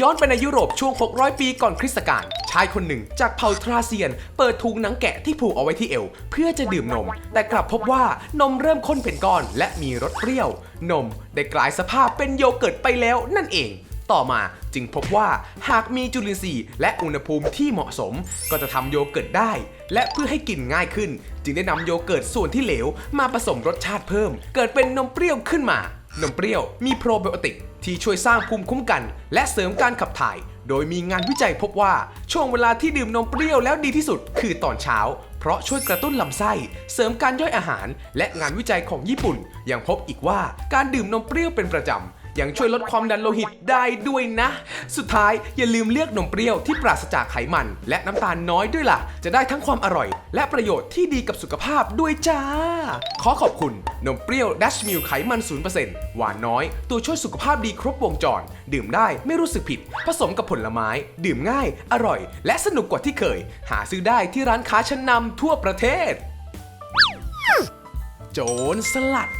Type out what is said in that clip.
ย้อนไปในยุโรปช่วง 600 ปีก่อนคริสตกาลชายคนหนึ่ง จากเผ่าทราเซียน เปิดถุงหนังแกะที่ผูกเอาไว้ที่เอว เพื่อจะดื่มนม แต่กลับพบว่านมเริ่มข้นเป็นก้อน และมีรสเปรี้ยว นมได้กลายสภาพเป็นโยเกิร์ตไปแล้วนั่นเองต่อมาจึงพบว่าหากมีจุลินทรีย์และอุณหภูมิที่เหมาะสม ก็จะทำโยเกิร์ตได้ และเพื่อให้กินง่ายขึ้น จึงได้นำโยเกิร์ตส่วนที่เหลว มาผสมรสชาติเพิ่ม เกิดเป็นนมเปรี้ยวขึ้นมา นมเปรี้ยวมีโปรไบโอติกที่ช่วยสร้างภูมิคุ้มกัน และเสริมการขับถ่าย โดยมีงานวิจัยพบว่าช่วงเวลาที่ดื่มนมเปรี้ยวแล้วดีที่สุด คือตอนเช้า เพราะช่วยกระตุ้นลำไส้ เสริมการย่อยอาหาร และงานวิจัยของญี่ปุ่น ยังพบอีกว่าการดื่มนมเปรี้ยวเป็นประจำ ยังช่วยลดความดันโลหิตได้ด้วยนะ สุดท้ายอย่าลืมเลือกนมเปรี้ยวที่ปราศจากไขมัน และน้ำตาลน้อยด้วยล่ะ จะได้ทั้งความอร่อย และประโยชน์ที่ดีกับสุขภาพด้วยจ้า ขอขอบคุณนมเปรี้ยวดัชมิลไขมัน 0%หวานน้อย ตัวช่วยสุขภาพดีครบวงจร ดื่มได้ไม่รู้สึกผิด ผสมกับผลไม้ ดื่มง่าย อร่อย และสนุกกว่าที่เคย หาซื้อได้ที่ร้านค้าชั้นนำทั่วประเทศ โจรสลัด